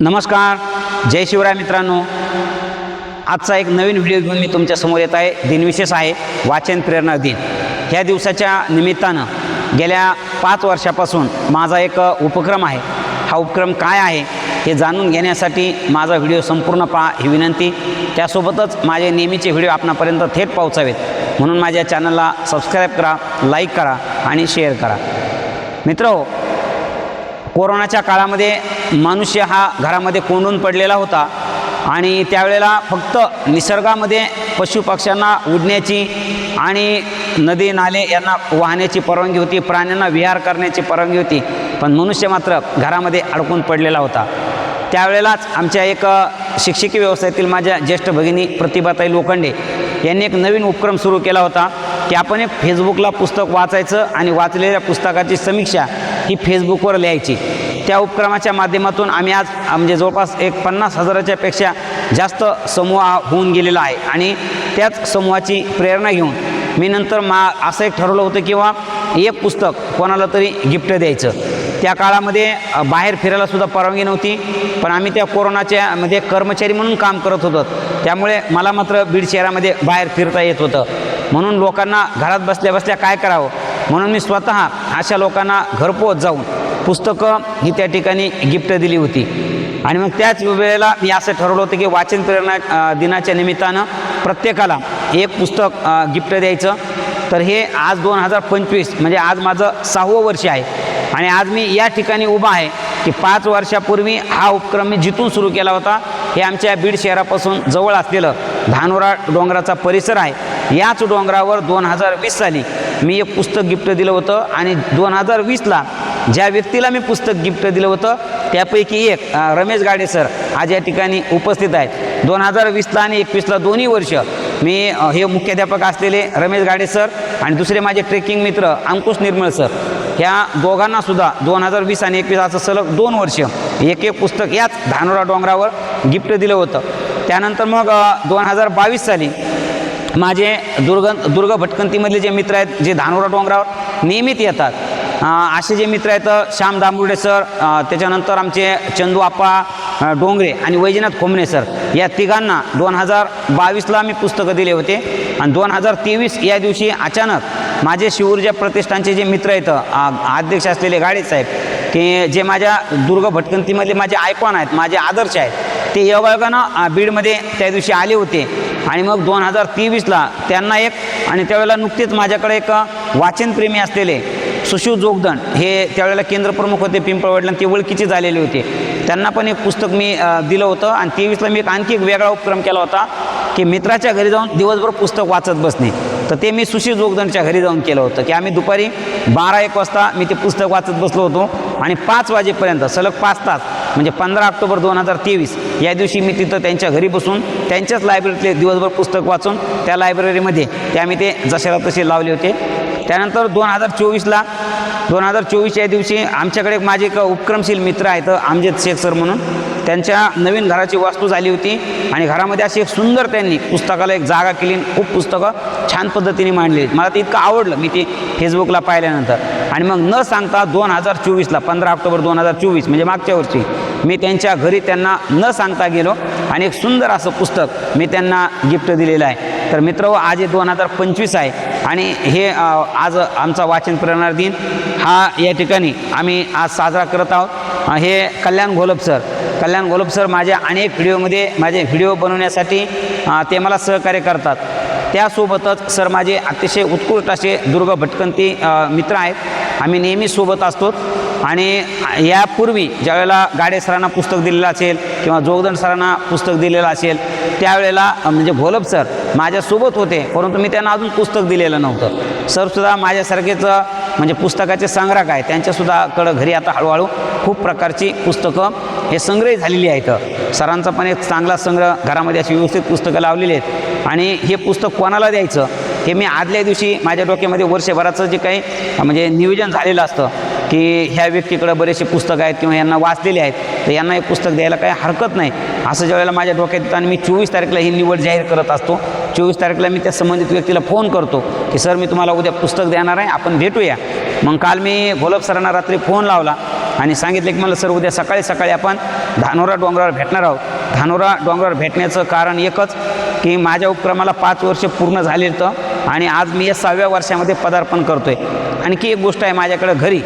नमस्कार जय शिवराय मित्रांनो. आजचा एक नवीन व्हिडिओ घेऊन मी तुमच्यासमोर येत आहे. दिनविशेष आहे वाचन प्रेरणा दिन. ह्या दिवसाच्या निमित्तानं गेल्या पाच वर्षापासून माझा एक उपक्रम आहे. हा उपक्रम काय आहे हे जाणून घेण्यासाठी माझा व्हिडिओ संपूर्ण पहा ही विनंती. त्यासोबतच माझे नेहमीचे व्हिडिओ आपणापर्यंत थेट पोहोचावेत. म्हणून माझ्या चॅनलला सबस्क्राईब करा लाईक करा आणि शेअर करा. मित्र कोरोनाच्या काळामध्ये मनुष्य हा घरामध्ये कोंडून पडलेला होता आणि त्यावेळेला फक्त निसर्गामध्ये पशुपक्ष्यांना उडण्याची आणि नदी नाले यांना वाहण्याची परवानगी होती प्राण्यांना विहार करण्याची परवानगी होती पण मनुष्य मात्र घरामध्ये अडकून पडलेला होता. त्यावेळेलाच आमच्या एक शिक्षकी व्यवसायातील माझ्या ज्येष्ठ भगिनी प्रतिभाताई लोखंडे यांनी एक नवीन उपक्रम सुरू केला होता की आपण एक फेसबुकला पुस्तक वाचायचं आणि वाचलेल्या पुस्तकाची समीक्षा ही फेसबुकवर लिहायची. त्या उपक्रमाच्या माध्यमातून आम्ही आज म्हणजे जवळपास एक पन्नास हजाराच्या पेक्षा जास्त समूह होऊन गेलेला आहे. आणि त्याच समूहाची प्रेरणा घेऊन मी नंतर मा असं एक ठरवलं होतं किंवा एक पुस्तक कोणाला तरी गिफ्ट द्यायचं. त्या काळामध्ये बाहेर फिरायला सुद्धा परवानगी नव्हती पण आम्ही त्या कोरोनाच्या मध्ये कर्मचारी म्हणून काम करत होतो. त्यामुळे मला मात्र बीड शहरामध्ये बाहेर फिरता येत होतं. म्हणून लोकांना घरात बसल्या बसल्या काय करावं? म्हणून मी स्वतः अशा लोकांना घरपोच जाऊन पुस्तकं ही त्या ठिकाणी गिफ्ट दिली होती. आणि मग त्याच वेळेला मी असं ठरवलं होतं की वाचन प्रेरणा दिनाच्या निमित्तानं प्रत्येकाला एक पुस्तक गिफ्ट द्यायचं. तर हे आज दोन हजार पंचवीस म्हणजे आज माझं सहावं वर्ष आहे. आणि आज मी या ठिकाणी उभा आहे की पाच वर्षापूर्वी हा उपक्रम मी जिथून सुरू केला होता हे आमच्या बीड शहरापासून जवळ असलेलं धानोरा डोंगराचा परिसर आहे. याच डोंगरावर दोन हजार वीस साली मी एक पुस्तक गिफ्ट दिलं होतं आणि दोन हजार वीसला ज्या व्यक्तीला मी पुस्तक गिफ्ट दिलं होतं त्यापैकी एक रमेश गाडे सर आज या ठिकाणी उपस्थित आहेत. दोन हजार वीसला आणि एकवीसला दोन्ही वर्ष मी हे मुख्याध्यापक असलेले रमेश गाडे सर आणि दुसरे माझे ट्रेकिंग मित्र अंकुश निर्मळ सर ह्या दोघांना सुद्धा दोन हजार वीस आणि एकवीस असं सलग दोन वर्ष एक एक पुस्तक याच धानोरा डोंगरावर गिफ्ट दिलं होतं. त्यानंतर मग दोन हजार बावीस साली माझे दुर्ग दुर्ग भटकंतीमधले जे मित्र आहेत जे धानोरा डोंगरावर नियमित येतात. असे जे मित्र आहेत श्याम दामुर्डे सर त्याच्यानंतर आमचे चंदू आप्पा डोंगरे आणि वैजनाथ खोमणे सर या तिघांना दोन हजार बावीसला मी पुस्तकं दिले होते. आणि दोन हजार तेवीस या दिवशी अचानक माझे शिवऊर्जा प्रतिष्ठानचे जे मित्र आहेत अध्यक्ष असलेले गाडे साहेब की जे माझ्या दुर्ग भटकंतीमधले माझे आयकॉन आहेत माझे आदर्श आहेत ते योगायोगानं बीडमध्ये त्या दिवशी आले होते. आणि मग दोन हजार तेवीसला त्यांना एक आणि त्यावेळेला नुकतेच माझ्याकडे एक वाचनप्रेमी असलेले सुशिव जोगदण हे त्यावेळेला केंद्रप्रमुख होते पिंपळवडला ते ओळखीचे झालेले होते. त्यांना पण एक पुस्तक मी दिलं होतं आणि तेवीसला मी एक आणखी एक वेगळा उपक्रम केला होता की मित्राच्या घरी जाऊन दिवसभर पुस्तक वाचत बसणे. तर ते मी सुशील जोगदनच्या घरी जाऊन केलं होतं की आम्ही दुपारी बारा एक वाजता मी ते पुस्तक वाचत बसलो होतो आणि पाच वाजेपर्यंत सलग पाच तास म्हणजे पंधरा ऑक्टोबर दोन हजार तेवीस. या दिवशी मी तिथं त्यांच्या घरी बसून त्यांच्याच लायब्ररीतले दिवसभर पुस्तक वाचून त्या लायब्ररीमध्ये ते आम्ही ते जशाला तसे लावले होते. त्यानंतर दोन हजार चोवीसला दोन हजार चोवीस या दिवशी आमच्याकडे माझे एक उपक्रमशील मित्र आहेत आमजेद शेख सर म्हणून. त्यांच्या नवीन घराची वास्तू झाली होती आणि घरामध्ये अशी एक सुंदर त्यांनी पुस्तकाला एक जागा केली आणि खूप पुस्तकं छान पद्धतीने मांडली. मला ते इतकं आवडलं मी ते फेसबुकला पाहिल्यानंतर. आणि मग न सांगता दोन हजार चोवीसला पंधरा ऑक्टोबर दोन हजार चोवीस म्हणजे मागच्या वर्षी मी त्यांच्या घरी त्यांना न सांगता गेलो आणि एक सुंदर असं पुस्तक मी त्यांना गिफ्ट दिलेलं आहे. तर मित्र आज हे दोन हजार पंचवीस आहे आणि हे आज आमचा वाचन प्रेरणा दिन. हा या ठिकाणी आम्ही आज साजरा करत आहोत. हे कल्याण घोलप सर. कल्याण घोलप सर माझ्या अनेक व्हिडिओमध्ये माझे व्हिडिओ बनवण्यासाठी ते मला सहकार्य करतात. त्यासोबतच सर माझे अतिशय उत्कृष्ट असे दुर्ग भटकंती मित्र आहेत. आम्ही नेहमी सोबत असतो. आणि यापूर्वी ज्यावेळेला गाडे सरांना पुस्तक दिलेलं असेल किंवा जोगदंड सरांना पुस्तक दिलेलं असेल त्यावेळेला म्हणजे घोलप सर माझ्यासोबत होते परंतु मी त्यांना अजून पुस्तक दिलेलं नव्हतं. सरसुद्धा माझ्यासारखेच म्हणजे पुस्तकाचे संग्राहक आहे त्यांच्यासुद्धाकडं घरी आता हळूहळू खूप प्रकारची पुस्तकं हे संग्रही झालेली आहेत. सरांचा पण एक चांगला संग्रह घरामध्ये अशी व्यवस्थित पुस्तकं लावलेली आहेत. आणि हे पुस्तक कोणाला द्यायचं हे मी आदल्या दिवशी माझ्या डोक्यामध्ये वर्षभराचं जे काही म्हणजे नियोजन झालेलं असतं की ह्या व्यक्तीकडं बरेचसे पुस्तकं आहेत किंवा यांना वाचलेले आहेत तर यांना हे पुस्तक द्यायला काही हरकत नाही. असं ज्यावेळेला माझ्या डोक्यात येतं आणि मी चोवीस तारखेला ही निवड जाहीर करत असतो चोवीस तारखेला मी त्या संबंधित व्यक्तीला फोन करतो की सर मी तुम्हाला उद्या पुस्तक देणार आहे आपण भेटूया. मग काल मी भोलप सरांना रात्री फोन लावला आणि सांगितलं की मला सर उद्या सकाळी सकाळी आपण धानोरा डोंगरावर भेटणार आहोत. धानोरा डोंगरावर भेटण्याचं कारण एकच की माझ्या उपक्रमाला पाच वर्ष पूर्ण झाले होतं आणि आज मी या सहाव्या वर्षामध्ये पदार्पण करतो आहे आणखी एक गोष्ट आहे माझ्याकडं घरी.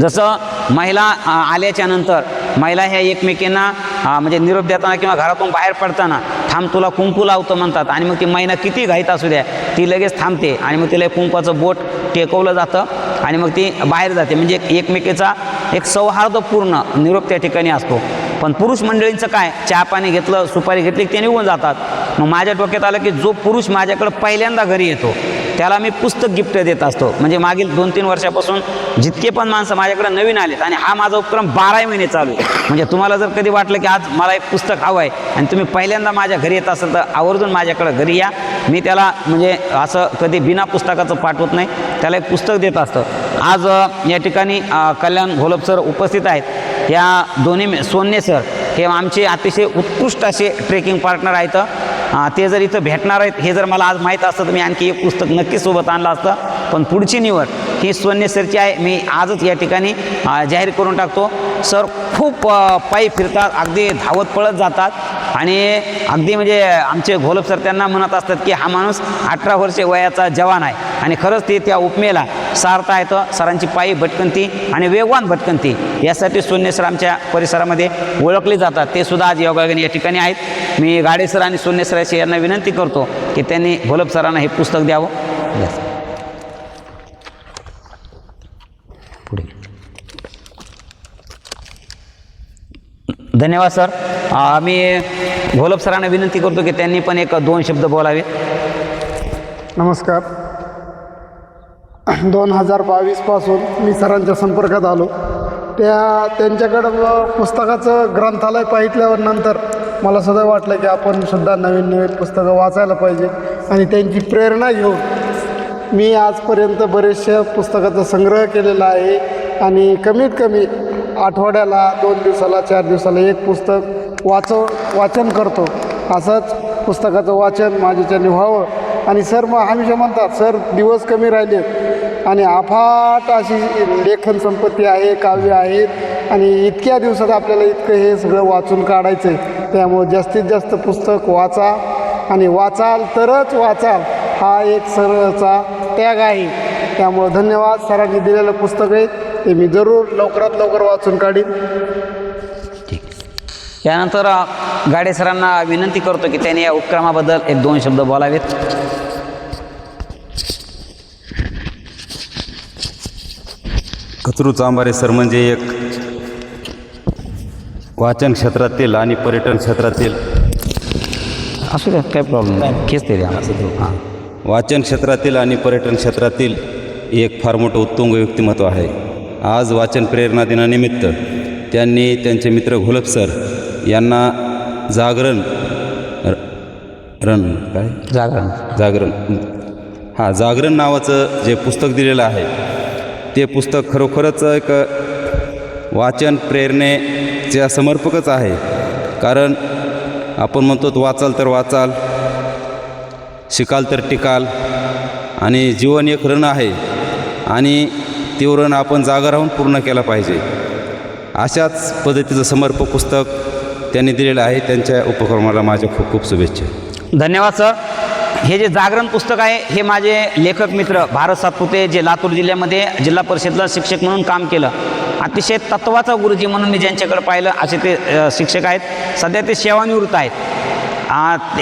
जसं महिला आल्याच्यानंतर आल्याच्यानंतर महिला ह्या एकमेकींना म्हणजे निरोप देताना किंवा घरातून बाहेर पडताना थांब तुला कुंकू लावतो म्हणतात आणि मग ती महिना किती घाईत असू द्या ती लगेच थांबते आणि मग तिला कुंकवाचं बोट टेकवलं जातं आणि मग ती बाहेर जाते. म्हणजे एकमेकीचा एक सौहार्दपूर्ण निरोप त्या ठिकाणी असतो. पण पुरुष मंडळींचं काय चहा पाणी घेतलं सुपारी घेतली की ते निघून जातात. मग माझ्या डोक्यात आलं की जो पुरुष माझ्याकडं पहिल्यांदा घरी येतो त्याला मी पुस्तक गिफ्ट देत असतो. म्हणजे मागील दोन तीन वर्षापासून जितके पण माणसं माझ्याकडे नवीन आलेत आणि हा माझा उपक्रम बाराही महिने चालू आहे. म्हणजे तुम्हाला जर कधी वाटलं की आज मला एक पुस्तक हवं आहे आणि तुम्ही पहिल्यांदा माझ्या घरी येत असाल तर आवर्जून माझ्याकडे घरी या. मी त्याला म्हणजे असं कधी बिना पुस्तकाचं पाठवत नाही. त्याला एक पुस्तक देत असतं. आज या ठिकाणी कल्याण घोलप सर उपस्थित आहेत. या दोन्ही मे- सोन्ने सर हे आमचे अतिशय उत्कृष्ट असे ट्रेकिंग पार्टनर आहेत. ते जर इथं भेटणार आहेत हे जर मला आज माहीत असतं तर मी आणखी एक पुस्तक नक्की सोबत आणलं असतं. पण पुढची निवड ही सोन्ने सरची आहे. मी आजच या ठिकाणी जाहीर करून टाकतो. सर खूप पायी फिरतात अगदी धावत पळत जातात. आणि अगदी म्हणजे आमचे घोलप सर त्यांना म्हणत असतात की हा माणूस अठरा वर्षे वयाचा जवान आहे. आणि खरंच ते त्या उपमेला सारता येतं सरांची पायी भटकंती आणि वेगवान भटकंती. यासाठी शून्य सर आमच्या परिसरामध्ये ओळखले जातात. ते सुद्धा आज योगायोगाने या ठिकाणी आहेत. मी गाडे सर आणि सोन्ने सर यांना विनंती करतो की त्यांनी भोलप सरांना हे पुस्तक द्यावं. पुढे धन्यवाद सर. मी घोलप सरांना विनंती करतो की त्यांनी पण एक दोन शब्द बोलावे. नमस्कार. दोन हजार बावीसपासून मी सरांच्या संपर्कात आलो. त्या त्यांच्याकडं पुस्तकाचं ग्रंथालय पाहितल्यावर नंतर मला सुद्धा वाटलं की आपण सुद्धा नवीन नवीन पुस्तकं वाचायला पाहिजे आणि त्यांची प्रेरणा घेऊन मी आजपर्यंत बरेचशा पुस्तकाचा संग्रह केलेला आहे आणि कमीत कमी आठवड्याला दोन दिवसाला चार दिवसाला एक पुस्तक वाचव वाचन करतो. असंच पुस्तकाचं वाचन माझ्याच्याने व्हावं. आणि सर मग हमेशा म्हणतात सर दिवस कमी राहिले. आणि अफाट अशी लेखन संपत्ती आहे काव्य आहेत आणि इतक्या दिवसात आपल्याला इतकं हे सगळं वाचून काढायचं आहे त्यामुळं जास्तीत जास्त पुस्तक वाचा आणि वाचाल तरच वाचाल. हा एक सरळचा टॅग आहे. त्यामुळं धन्यवाद. सरांनी दिलेलं पुस्तक आहे ते मी जरूर लवकरात लवकर वाचून काढीन. ठीक. यानंतर गाडे सरांना विनंती करतो की त्यांनी या उपक्रमाबद्दल एक दोन शब्द बोलावेत. कचरू चांबारे सर म्हणजे एक वाचन क्षेत्रातील आणि पर्यटन क्षेत्रातील असू द्या काही प्रॉब्लेम नाही. खेचते द्या. हां. वाचन क्षेत्रातील आणि पर्यटन क्षेत्रातील एक फार मोठं उत्तुंग व्यक्तिमत्व आहे. आज वाचन प्रेरणा दिनानिमित्त त्यांनी त्यांचे मित्र घोलप सर यांना जागरण. रण काय? जागरण. जागरण. हां जागरण नावाचं जे पुस्तक दिलेलं आहे ते पुस्तक खरोखरच एक वाचन प्रेरणेच्या समर्पकच आहे. कारण आपण म्हणतो वाचाल तर वाचाल शिकाल तर टिकाल आणि जीवन एक रण आहे आणि ते रण आपण जागा राहून पूर्ण केला पाहिजे. अशाच पद्धतीचं समर्पक पुस्तक त्यांनी दिलेलं आहे त्यांच्या उपक्रमाला माझ्या खूप खूप शुभेच्छा. धन्यवाद सर. हे जे जागरण पुस्तक आहे हे माझे लेखक मित्र भारत सातपुते जे लातूर जिल्ह्यामध्ये जिल्हा परिषदला शिक्षक म्हणून काम केलं अतिशय तत्वाचा गुरुजी म्हणून मी ज्यांच्याकडे पाहिलं असे ते शिक्षक आहेत. सध्या ते सेवानिवृत्त आहेत.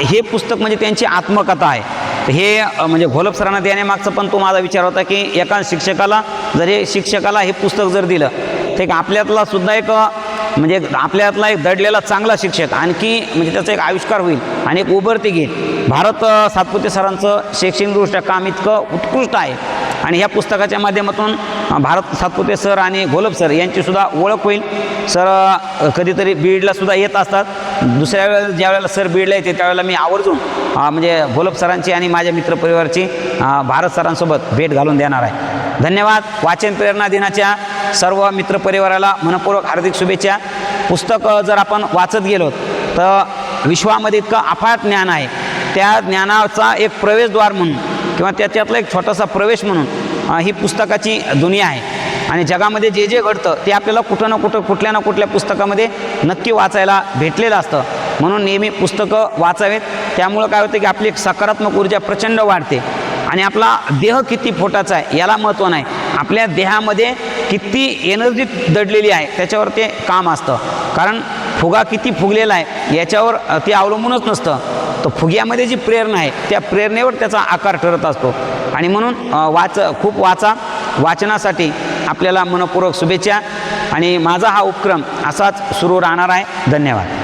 हे पुस्तक म्हणजे त्यांची आत्मकथा आहे. तर हे म्हणजे घोलप सरांना देण्यामागचा पण तो माझा विचार होता की एका शिक्षकाला जर हे शिक्षकाला हे पुस्तक जर दिलं तर आपल्यातला सुद्धा एक म्हणजे आपल्यातला एक दडलेला चांगला शिक्षक आणखी म्हणजे त्याचा एक आविष्कार होईल आणि एक उभरती घेईल. भारत सातपुते सरांचं शैक्षणिकदृष्ट्या काम इतकं उत्कृष्ट आहे. आणि ह्या पुस्तकाच्या माध्यमातून भारत सातपुते सर आणि गोलब सर यांचीसुद्धा ओळख होईल. सर कधीतरी बीडला सुद्धा येत असतात. दुसऱ्या वेळेला ज्या वेळेला सर बीडला येते त्यावेळेला मी आवर्जून म्हणजे गोलब सरांची आणि माझ्या मित्रपरिवाराची भारत सरांसोबत भेट घालून देणार आहे. धन्यवाद. वाचन प्रेरणा दिनाच्या सर्व मित्रपरिवाराला मनपूर्वक हार्दिक शुभेच्छा. पुस्तक जर आपण वाचत गेलो तर विश्वामध्ये इतकं अफाट ज्ञान आहे. त्या ज्ञानाचा एक प्रवेशद्वार म्हणून किंवा त्याच्यातला एक छोटासा प्रवेश म्हणून ही पुस्तकाची दुनिया आहे. आणि जगामध्ये जे जे घडतं ते आपल्याला कुठं ना कुठं कुठल्या ना कुठल्या पुस्तकामध्ये नक्की वाचायला भेटलेलं असतं. म्हणून नेहमी पुस्तकं वाचावेत. त्यामुळं काय होतं की आपली एक सकारात्मक ऊर्जा प्रचंड वाढते. आणि आपला देह किती फोटाचा आहे याला महत्त्व नाही. आपल्या देहामध्ये किती एनर्जी दडलेली आहे त्याच्यावर ते काम असतं. कारण फुगा किती फुगलेला आहे याच्यावर ते अवलंबूनच नसतं. तर फुग्यामध्ये जी प्रेरणा आहे त्या प्रेरणेवर त्याचा आकार ठरत असतो. आणि म्हणून वाच खूप वाचा. वाचनासाठी आपल्याला मनपूर्वक शुभेच्छा. आणि माझा हा उपक्रम असाच सुरू राहणार आहे. धन्यवाद.